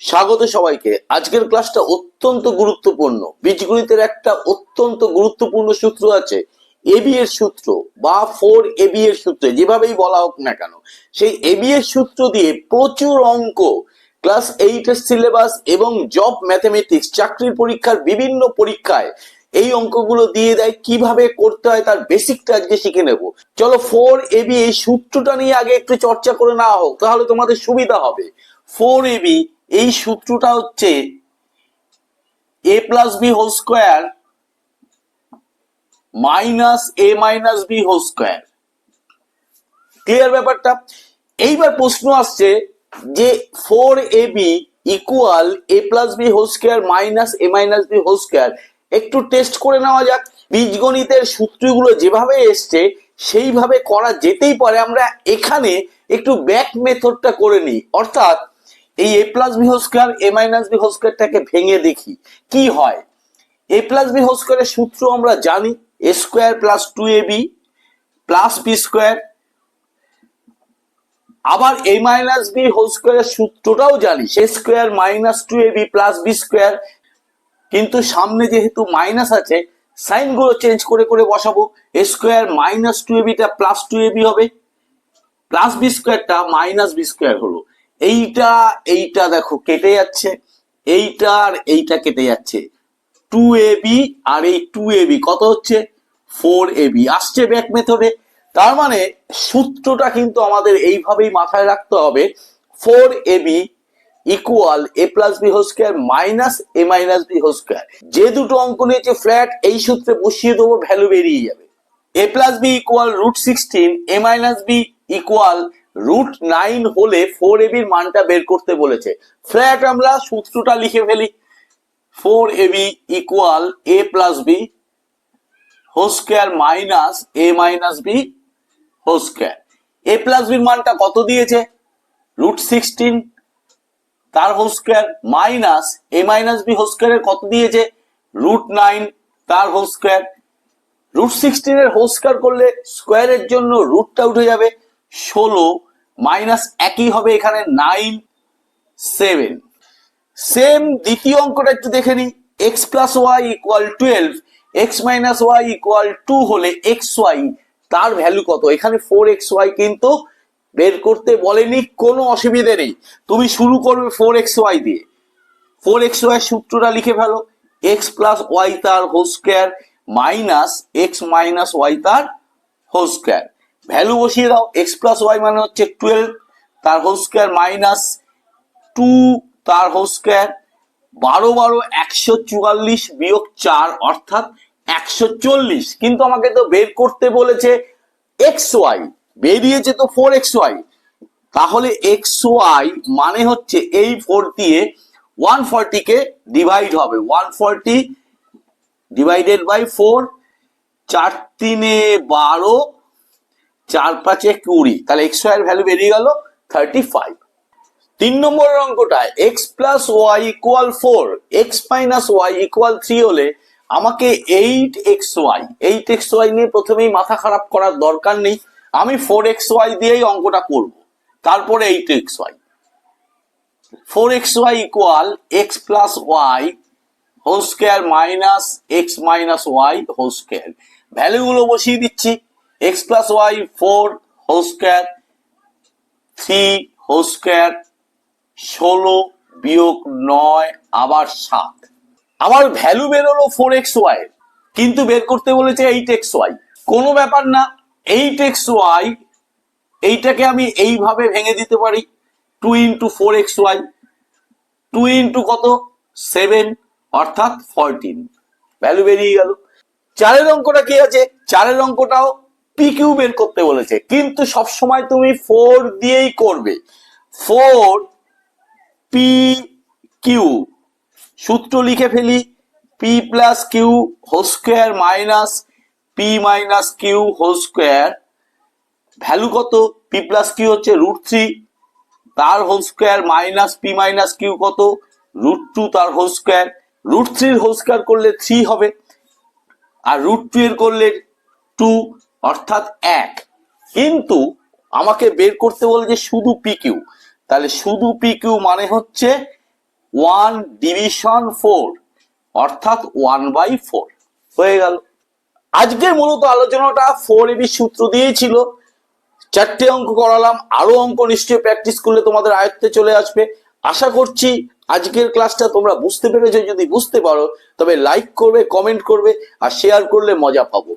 স্বাগত সবাইকে। আজকের ক্লাসটা অত্যন্ত গুরুত্বপূর্ণ। বীজগণিতের একটা অত্যন্ত গুরুত্বপূর্ণ সূত্র আছে এবি এর সূত্র বা ফোর এবি এর সূত্র, যেভাবেই বলা হোক না কেন। সেই এবি এর সূত্র দিয়ে প্রচুর অঙ্ক, ক্লাস এইটের সিলেবাস এবং জব ম্যাথমেটিক্স চাকরির পরীক্ষার বিভিন্ন পরীক্ষায় এই অঙ্কগুলো দিয়ে দেয়, কীভাবে করতে হয় তার বেসিকটা আজকে শিখে নেব। চলো ফোর এবি এই সূত্রটা নিয়ে আগে একটু চর্চা করে নেওয়া হোক, তাহলে তোমাদের সুবিধা হবে। ফোর এবি এই সূত্রটা হচ্ছে A plus B whole square minus A minus B whole square clear ব্যাপারটা? এইবার প্রশ্ন আসছে যে four A B equal A plus B whole square minus A minus B whole square একটু টেস্ট করে নেওয়া যাক। বীজগণিতের সূত্রগুলো যেভাবে এসছে, সেইভাবে করা যেতেই পারে। আমরা এখানে একটু ব্যাক মেথডটা করে নিই। অর্থাৎ এই A plus B whole square A minus B whole স্কোয়ারটাকে ভেঙে দেখি, কি হয়? এ প্লাস বি হোল স্কোয়ারের সূত্র আমরা জানি A square plus two A B plus B square আবার এ মাইনাস বি হোল স্কোয়ারের সূত্রটাও জানি সে square minus two A B plus B square কিন্তু সামনে যেহেতু মাইনাস আছে সাইনগুলো চেঞ্জ করে করে বসাবো A square minus two A beta plus two A B হবে প্লাস বি স্কোয়ারটা মাইনাস বি স্কোয়ার হলো। এইটা এইটা দেখো কেটে যাচ্ছে। এইটা আর এইটা কেটে যাচ্ছে। টু এ বি আর এই টু এ বি কত হচ্ছে? ফোর এ বি আসছে ব্যাক মেথডে তার মানে সূত্রটা কিন্তু আমাদের এইভাবেই মাথায় রাখতে হবে। Four A B equal A plus B whole square minus A minus B whole square যে দুটো অঙ্ক নিয়েছে ফ্ল্যাট এই সূত্রে বসিয়ে দেবো ভ্যালু বেরিয়ে যাবে। A plus B equal root sixteen A minus B equal root nine হলে ফোর এ বির মানটা বের করতে বলেছে। ফ্ল্যাট আমরা সূত্রটা লিখে ফেলি। Four A B equal A plus B whole square minus A minus B whole square A plus বির মানটা কত দিয়েছে? রুট সিক্সটিন তার whole square minus A minus B whole স্কোয়ারের কত দিয়েছে? রুট নাইন তার হোল স্কোয়ার রুট সিক্সটিনের হোল স্কোয়ার করলে স্কোয়ারের জন্য রুটটা উঠে যাবে। ষোলো মাইনাস একই হবে এখানে নাইন সেভেন। সেম দ্বিতীয় অঙ্কটা একটু দেখে নিই। X plus Y equal twelve X minus Y equal two হলে এক্স ওয়াই তার ভ্যালু কত? এখানে ফোর এক্স ওয়াই কিন্তু বের করতে বলেনি, কোনো অসুবিধে নেই। তুমি শুরু করবে ফোর এক্স ওয়াই দিয়ে। ফোর এক্স ওয়াই সূত্রটা লিখে ফেলো। এক্স প্লাস ওয়াই তার whole square minus X minus Y তার হোল স্কোয়ার ভ্যালু বসিয়ে দাও এক্স প্লাস ওয়াই মানে হচ্ছে টুয়েলভ তার হোল স্কোয়ার মাইনাস টু তার হোল স্কোয়ার বারো বারো একশো চুয়াল্লিশ বিয়োগ চার, অর্থাৎ একশো চল্লিশ। কিন্তু আমাকে তো বের করতে বলেছে এক্স ওয়াই বেরিয়েছে তো ফোর এক্স ওয়াই তাহলে এক্স ওয়াই মানে হচ্ছে এই ফোর দিয়ে ওয়ান কে ডিভাইড হবে। One forty divided by four চার তিনে বারো চার পাঁচে কুড়ি। তাহলে এক্স ওয়াই এর ভ্যালু বেরিয়ে গেল থার্টি ফাইভ তিন নম্বরের অঙ্কটা X plus Y equal four X minus Y equal three হলে আমাকে eight X Y eight X Y নিয়ে প্রথমেই মাথা খারাপ করার দরকার নেই। আমি ফোর এক্স ওয়াই দিয়েই অঙ্কটা করব। তারপরে eight X Y four X Y equal X plus Y whole square minus X minus Y whole square ভ্যালুগুলো বসিয়ে দিচ্ছি। X plus Y four whole square three whole square ষোলো বিয়োগ নয়, আবার সাত। আমার ভ্যালু বেরোলো ফোর এক্স ওয়াই কিন্তু বের করতে বলেছে এইট এক্স ওয়াই কোনো ব্যাপার না এইট এক্স ওয়াই এইটাকে আমি এইভাবে ভেঙে দিতে পারি। Two into four X Y two into কত? সেভেন অর্থাৎ ফরটিন ভ্যালু বেরিয়ে গেল। চারের অঙ্কটা কি আছে? চারের অঙ্কটাও পি কিউ বের করতে বলেছে। কিন্তু সবসময় তুমি ফোর দিয়েই করবে। ফোর পি কিউ সূত্র লিখে ফেলি। P plus Q whole square minus P minus Q whole square value কত? পি প্লাস কিউ হচ্ছে রুট থ্রি তার whole square minus P minus Q কত? রুট টু তার হোল স্কোয়ার রুট থ্রির whole square করলে থ্রি হবে। আর root two এর করলে টু অর্থাৎ এক। কিন্তু আমাকে বের করতে বলে যে শুধু পি কিউ তাহলে শুধু পি কিউ মানে হচ্ছে ওয়ান ডিভিশন ফোর অর্থাৎ ওয়ান বাই ফোর হয়ে গেল। আজকের মূলত আলোচনাটা ফোর এবি সূত্র দিয়েই ছিল। চারটে অঙ্ক করালাম, আরও অঙ্ক নিশ্চয়ই প্র্যাকটিস করলে তোমাদের আয়ত্তে চলে আসবে। আশা করছি আজকের ক্লাসটা তোমরা বুঝতে পেরেছ। যদি বুঝতে পারো, তবে লাইক করবে কমেন্ট করবে, আর শেয়ার করলে মজা পাবো।